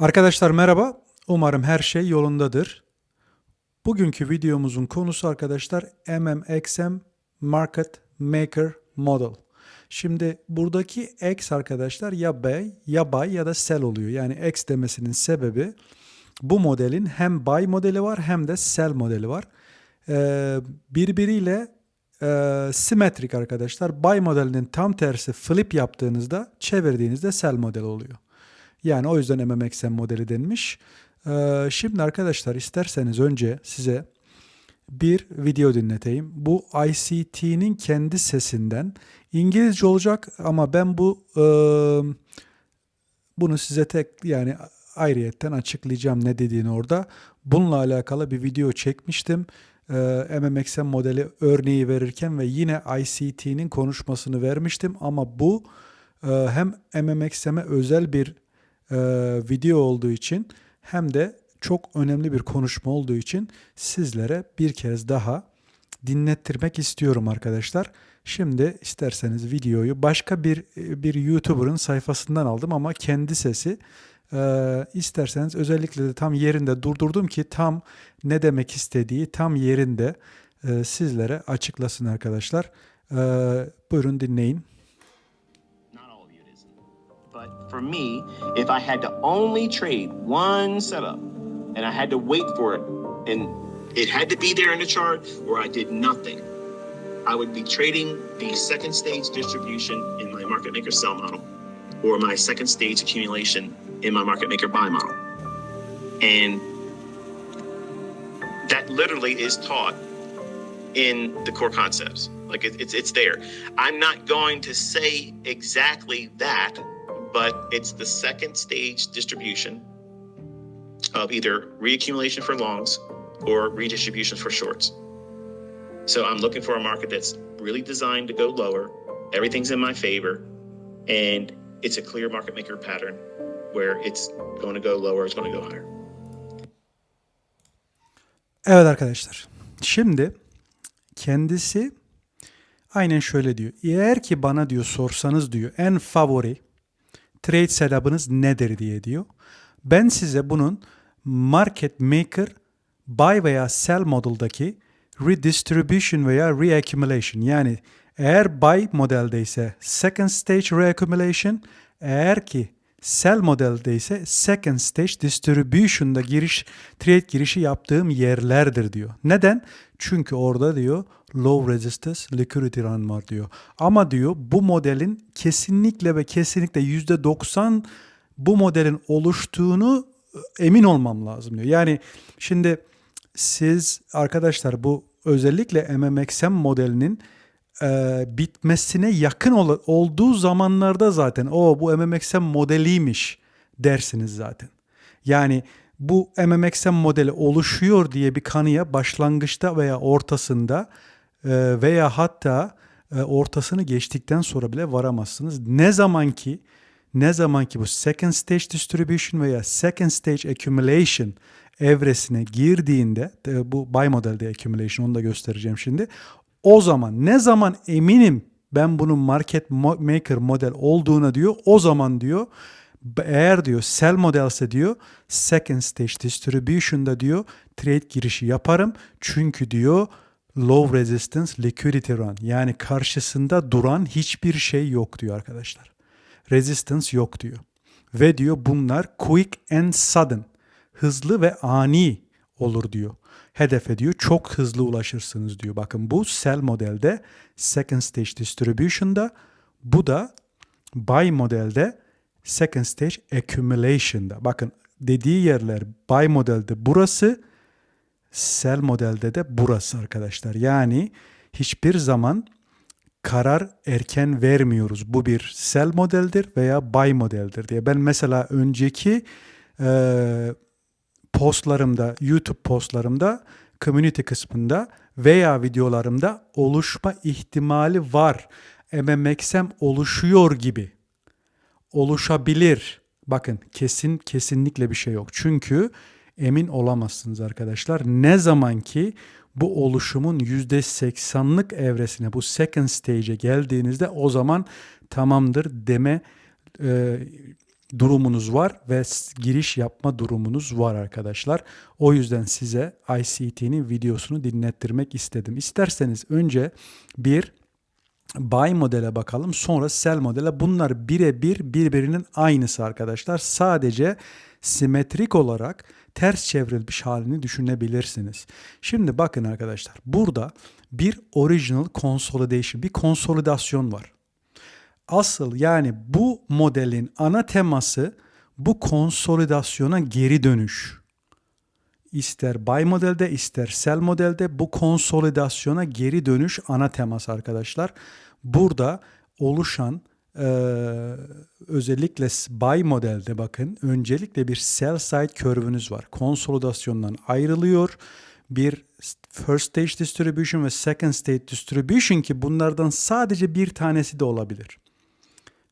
Arkadaşlar merhaba. Umarım her şey yolundadır. Bugünkü videomuzun konusu arkadaşlar MMXM Market Maker Model. Şimdi buradaki X arkadaşlar ya buy ya buy ya da sell oluyor. Yani X demesinin sebebi bu modelin hem buy modeli var hem de sell modeli var. Ee, birbiriyle e, simetrik arkadaşlar. Buy modelinin tam tersi flip yaptığınızda çevirdiğinizde sell modeli oluyor. Yani o yüzden MMXM modeli denmiş. Ee, şimdi arkadaşlar isterseniz önce size bir video dinleteyim. Bu ICT'nin kendi sesinden İngilizce olacak ama ben bu e, bunu size tek yani ayrıyetten açıklayacağım ne dediğini orada. Bununla alakalı bir video çekmiştim. Ee, MMXM modeli örneği verirken ve yine ICT'nin konuşmasını vermiştim ama bu e, hem MMXM'e özel bir e, video olduğu için hem de çok önemli bir konuşma olduğu için sizlere bir kez daha dinlettirmek istiyorum arkadaşlar. Şimdi isterseniz videoyu başka bir bir YouTuber'ın sayfasından aldım ama kendi sesi e, isterseniz özellikle de tam yerinde durdurdum ki tam ne demek istediği tam yerinde e, sizlere açıklasın arkadaşlar. E, buyurun dinleyin. But for me, if I had to only trade one setup and I had to wait for it and it had to be there in the chart or I did nothing, I would be trading the second stage distribution in my market maker sell model or my second stage accumulation in my market maker buy model. And that literally is taught in the core concepts. Like it, it's it's there. I'm not going to say exactly that, but it's the second stage distribution of either reaccumulation for longs or redistribution for shorts. So I'm looking for a market that's really designed to go lower. Everything's in my favor, and it's a clear market maker pattern where it's going to go lower, it's going to go higher. Evet arkadaşlar. Şimdi kendisi aynen şöyle diyor. Eğer ki bana diyor sorsanız diyor en favori trade setup'ınız nedir diye diyor. Ben size bunun market maker buy veya sell modeldaki redistribution veya reaccumulation yani eğer buy modeldeyse second stage reaccumulation eğer ki sell modeldeyse second stage distribution'da giriş trade girişi yaptığım yerlerdir diyor. Neden? Çünkü orada diyor low resistance liquidity run var diyor. Ama diyor bu modelin kesinlikle ve kesinlikle %90 bu modelin oluştuğunu e, emin olmam lazım diyor. Yani şimdi siz arkadaşlar bu özellikle MMXM modelinin e, bitmesine yakın ol- olduğu zamanlarda zaten o bu MMXM modeliymiş dersiniz zaten. Yani bu MMXM modeli oluşuyor diye bir kanıya başlangıçta veya ortasında e, veya hatta e, ortasını geçtikten sonra bile varamazsınız. Ne zaman ki ne zaman ki bu second stage distribution veya second stage accumulation evresine girdiğinde e, bu buy modelde accumulation onu da göstereceğim şimdi. O zaman ne zaman eminim ben bunun market maker model olduğuna diyor o zaman diyor eğer diyor sell modelse diyor second stage distribution'da diyor trade girişi yaparım. Çünkü diyor low resistance liquidity run yani karşısında duran hiçbir şey yok diyor arkadaşlar. Resistance yok diyor. Ve diyor bunlar quick and sudden hızlı ve ani olur diyor. Hedefe diyor çok hızlı ulaşırsınız diyor. Bakın bu sell modelde second stage distribution'da bu da buy modelde second stage accumulation'da. Bakın dediği yerler buy modelde burası sell modelde de burası arkadaşlar. Yani hiçbir zaman karar erken vermiyoruz. Bu bir sell modeldir veya buy modeldir diye. Ben mesela önceki e, postlarımda, YouTube postlarımda, community kısmında veya videolarımda oluşma ihtimali var. MMXM oluşuyor gibi. Oluşabilir. Bakın kesin kesinlikle bir şey yok. Çünkü emin olamazsınız arkadaşlar. Ne zaman ki bu oluşumun %80'lık evresine bu second stage'e geldiğinizde o zaman tamamdır deme e, durumunuz var ve giriş yapma durumunuz var arkadaşlar. O yüzden size ICT'nin videosunu dinlettirmek istedim. İsterseniz önce bir buy modele bakalım sonra sell modele. Bunlar birebir birbirinin aynısı arkadaşlar. Sadece simetrik olarak ters çevrilmiş halini düşünebilirsiniz. Şimdi bakın arkadaşlar burada bir original consolidation, bir konsolidasyon var. Asıl yani bu modelin ana teması bu konsolidasyona geri dönüş. İster buy modelde ister sell modelde bu konsolidasyona geri dönüş ana teması arkadaşlar. Burada oluşan eee, özellikle buy modelde bakın öncelikle bir sell side curve'ünüz var. Konsolidasyondan ayrılıyor. Bir first stage distribution ve second stage distribution ki bunlardan sadece bir tanesi de olabilir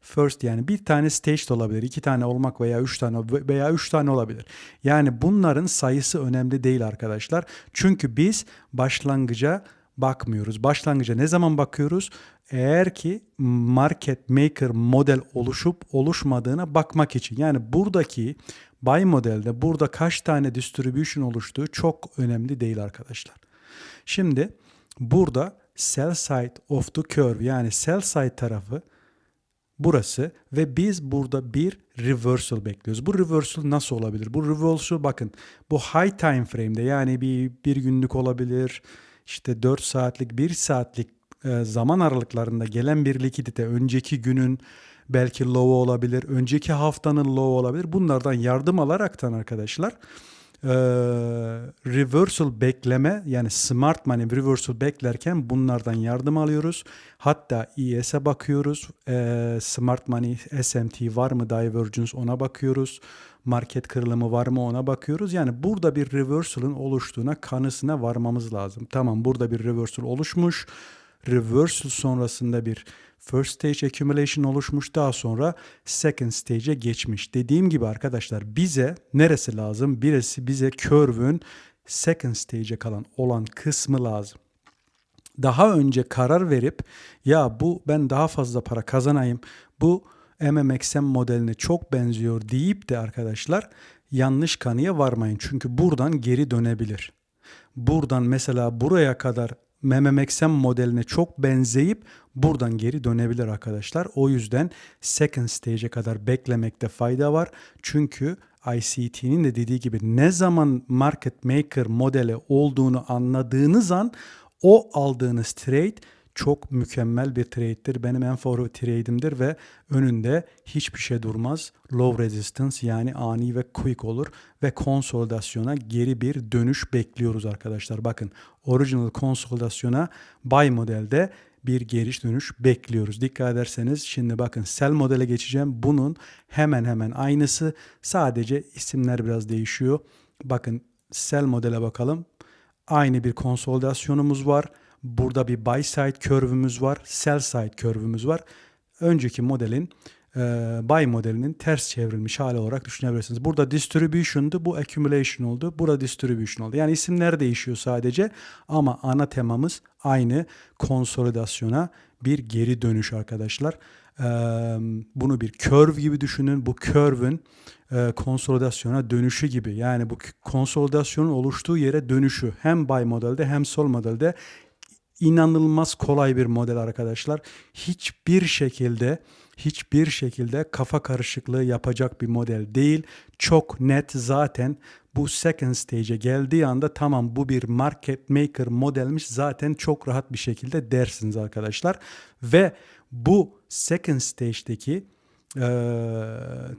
first yani bir tane stage de olabilir, iki tane olmak veya üç tane veya üç tane olabilir. Yani bunların sayısı önemli değil arkadaşlar. Çünkü biz başlangıca bakmıyoruz. Başlangıca ne zaman bakıyoruz? Eğer ki market maker model oluşup oluşmadığına bakmak için. Yani buradaki buy modelde burada kaç tane distribution oluştuğu çok önemli değil arkadaşlar. Şimdi burada sell side of the curve yani sell side tarafı burası ve biz burada bir reversal bekliyoruz. Bu reversal nasıl olabilir? Bu reversal bakın bu high time frame'de yani bir, bir günlük olabilir işte 4 saatlik 1 saatlik e, zaman aralıklarında gelen bir likidite önceki günün belki low olabilir, önceki haftanın low olabilir. Bunlardan yardım alaraktan arkadaşlar e, reversal bekleme yani smart money reversal beklerken bunlardan yardım alıyoruz. Hatta ES'e bakıyoruz. E, smart money SMT var mı divergence ona bakıyoruz. Market kırılımı var mı ona bakıyoruz. Yani burada bir reversal'ın oluştuğuna kanısına varmamız lazım. Tamam burada bir reversal oluşmuş. Reversal sonrasında bir first stage accumulation oluşmuş. Daha sonra second stage'e geçmiş. Dediğim gibi arkadaşlar bize neresi lazım? Birisi bize curve'ün second stage'e kalan olan kısmı lazım daha önce karar verip ya bu ben daha fazla para kazanayım bu MMXM modeline çok benziyor deyip de arkadaşlar yanlış kanıya varmayın. Çünkü buradan geri dönebilir. Buradan mesela buraya kadar MMXM modeline çok benzeyip buradan geri dönebilir arkadaşlar. O yüzden second stage'e kadar beklemekte fayda var. Çünkü ICT'nin de dediği gibi ne zaman market maker modeli olduğunu anladığınız an o aldığınız trade çok mükemmel bir trade'dir. Benim en favori trade'imdir ve önünde hiçbir şey durmaz. Low resistance yani ani ve quick olur ve konsolidasyona geri bir dönüş bekliyoruz arkadaşlar. Bakın original konsolidasyona buy modelde bir geri dönüş bekliyoruz. Dikkat ederseniz şimdi bakın sell modele geçeceğim. Bunun hemen hemen aynısı. Sadece isimler biraz değişiyor. Bakın sell modele bakalım. Aynı bir konsolidasyonumuz var. Burada bir buy side curve'ümüz var. Sell side curve'ümüz var. Önceki modelin e, buy modelinin ters çevrilmiş hali olarak düşünebilirsiniz. Burada distribution'du, bu accumulation oldu. Burada distribution oldu. Yani isimler değişiyor sadece ama ana temamız aynı konsolidasyona bir geri dönüş arkadaşlar. E, bunu bir curve gibi düşünün. Bu curve'ün e, konsolidasyona dönüşü gibi. Yani bu konsolidasyonun oluştuğu yere dönüşü hem buy modelde hem sol modelde inanılmaz kolay bir model arkadaşlar. Hiçbir şekilde hiçbir şekilde kafa karışıklığı yapacak bir model değil. Çok net zaten bu second stage'e geldiği anda tamam bu bir market maker modelmiş zaten çok rahat bir şekilde dersiniz arkadaşlar. Ve bu second stage'deki eee,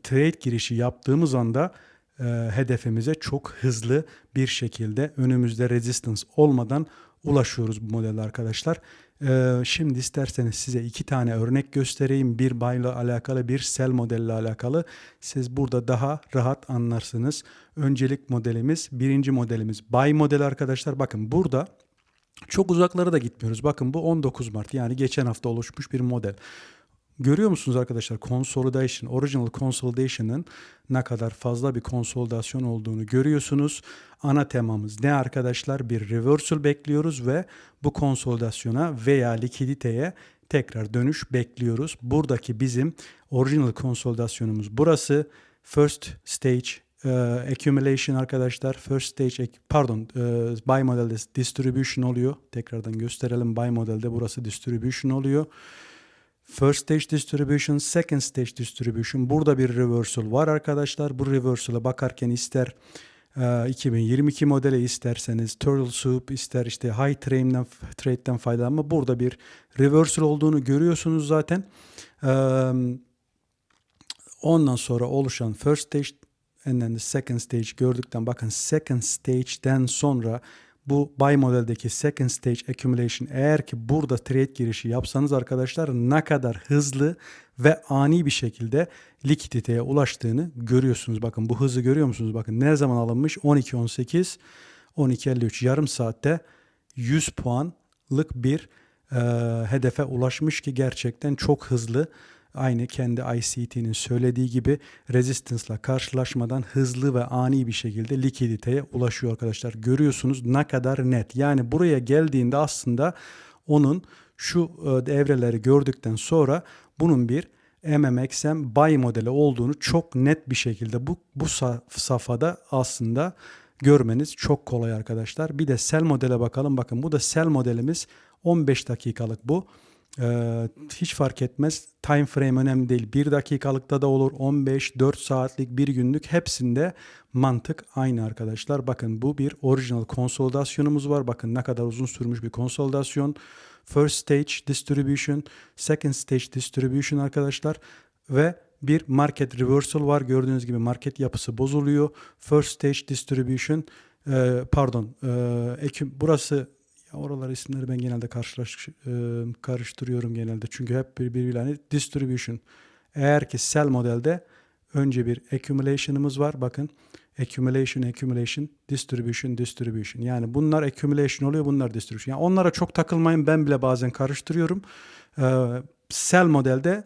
trade girişi yaptığımız anda e, hedefimize çok hızlı bir şekilde önümüzde resistance olmadan ulaşıyoruz bu modelde arkadaşlar. E, şimdi isterseniz size iki tane örnek göstereyim. Bir buy ile alakalı bir sell modelle alakalı. Siz burada daha rahat anlarsınız. Öncelik modelimiz birinci modelimiz buy modeli arkadaşlar. Bakın burada çok uzaklara da gitmiyoruz. Bakın bu 19 Mart yani geçen hafta oluşmuş bir model. Görüyor musunuz arkadaşlar consolidation, original consolidation'ın ne kadar fazla bir konsolidasyon olduğunu görüyorsunuz. Ana temamız ne arkadaşlar? Bir reversal bekliyoruz ve bu konsolidasyona veya likiditeye tekrar dönüş bekliyoruz. Buradaki bizim original konsolidasyonumuz burası. First stage e, accumulation arkadaşlar. First stage pardon e, buy modelde distribution oluyor. Tekrardan gösterelim. Buy modelde burası distribution oluyor. First stage distribution, second stage distribution. Burada bir reversal var arkadaşlar. Bu reversal'a bakarken ister e, 2022 modeli isterseniz Turtle Soup ister işte High Trade'den, trade'den faydalanma. Burada bir reversal olduğunu görüyorsunuz zaten. Eee Ondan sonra oluşan first stage and then the second stage gördükten bakın second stage'den sonra bu buy modeldeki second stage accumulation eğer ki burada trade girişi yapsanız arkadaşlar ne kadar hızlı ve ani bir şekilde likiditeye ulaştığını görüyorsunuz. Bakın bu hızı görüyor musunuz? Bakın ne zaman alınmış? 12.18 12.53 yarım saatte 100 puanlık bir e, hedefe ulaşmış ki gerçekten çok hızlı. Aynı kendi ICT'nin söylediği gibi rezistansla karşılaşmadan hızlı ve ani bir şekilde likiditeye ulaşıyor arkadaşlar. Görüyorsunuz ne kadar net. Yani buraya geldiğinde aslında onun şu e, evreleri gördükten sonra bunun bir MMXM buy modeli olduğunu çok net bir şekilde bu bu sa- safhada aslında görmeniz çok kolay arkadaşlar. Bir de sell modele bakalım. Bakın bu da sell modelimiz 15 dakikalık bu. Ee, hiç fark etmez. Time frame önemli değil. 1 dakikalıkta da olur. 15, 4 saatlik, 1 günlük hepsinde mantık aynı arkadaşlar. Bakın bu bir orijinal konsolidasyonumuz var. Bakın ne kadar uzun sürmüş bir konsolidasyon. First stage distribution, second stage distribution arkadaşlar ve bir market reversal var. Gördüğünüz gibi market yapısı bozuluyor. First stage distribution e, pardon e, burası ya oralar isimleri ben genelde karşılaş, e, karıştırıyorum genelde. Çünkü hep bir- birbirine hani distribution. Eğer ki sell modelde önce bir accumulation'ımız var. Bakın accumulation, accumulation, distribution, distribution. Yani bunlar accumulation oluyor, bunlar distribution. Yani onlara çok takılmayın. Ben bile bazen karıştırıyorum. Ee, sell modelde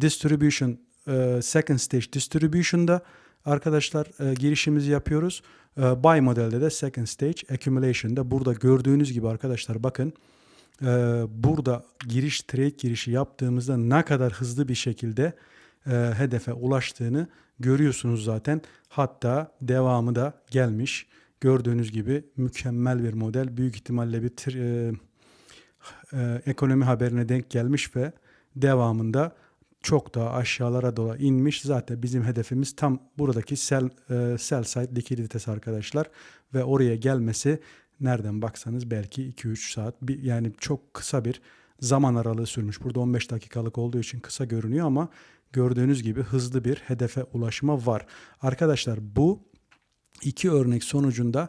distribution, e, second stage distribution'da arkadaşlar e, girişimizi yapıyoruz. E, buy modelde de second stage accumulation'da burada gördüğünüz gibi arkadaşlar bakın e, burada giriş trade girişi yaptığımızda ne kadar hızlı bir şekilde e, hedefe ulaştığını görüyorsunuz zaten. Hatta devamı da gelmiş. Gördüğünüz gibi mükemmel bir model. Büyük ihtimalle bir e, e, ekonomi haberine denk gelmiş ve devamında çok daha aşağılara doğru inmiş. Zaten bizim hedefimiz tam buradaki sell, e, sell side likiditesi arkadaşlar ve oraya gelmesi nereden baksanız belki 2-3 saat bir, yani çok kısa bir zaman aralığı sürmüş. Burada 15 dakikalık olduğu için kısa görünüyor ama gördüğünüz gibi hızlı bir hedefe ulaşma var. Arkadaşlar bu iki örnek sonucunda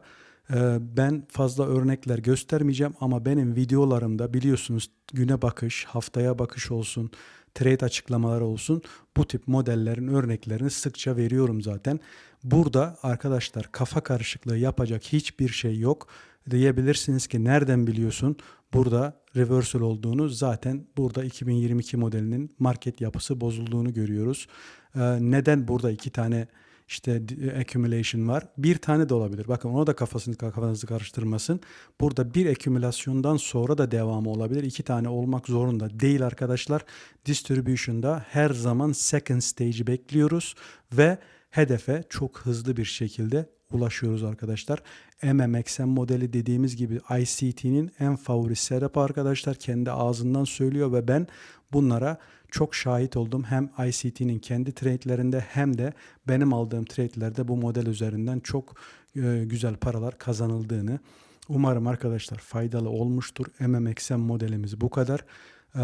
ben fazla örnekler göstermeyeceğim ama benim videolarımda biliyorsunuz güne bakış, haftaya bakış olsun, trade açıklamaları olsun bu tip modellerin örneklerini sıkça veriyorum zaten. Burada arkadaşlar kafa karışıklığı yapacak hiçbir şey yok. Diyebilirsiniz ki nereden biliyorsun burada reversal olduğunu zaten burada 2022 modelinin market yapısı bozulduğunu görüyoruz. Ee, neden burada iki tane işte d- accumulation var. Bir tane de olabilir. Bakın ona da kafasını kafanızı karıştırmasın. Burada bir accumulasyondan sonra da devamı olabilir. İki tane olmak zorunda değil arkadaşlar. Distribution'da her zaman second stage'i bekliyoruz ve hedefe çok hızlı bir şekilde ulaşıyoruz arkadaşlar. MMXM modeli dediğimiz gibi ICT'nin en favori setup arkadaşlar. Kendi ağzından söylüyor ve ben bunlara çok şahit oldum. Hem ICT'nin kendi trade'lerinde hem de benim aldığım trade'lerde bu model üzerinden çok e, güzel paralar kazanıldığını umarım arkadaşlar faydalı olmuştur. MMXM modelimiz bu kadar. Ee,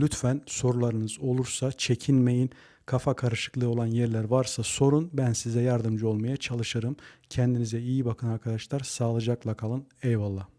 lütfen sorularınız olursa çekinmeyin. Kafa karışıklığı olan yerler varsa sorun. Ben size yardımcı olmaya çalışırım. Kendinize iyi bakın arkadaşlar. Sağlıcakla kalın. Eyvallah.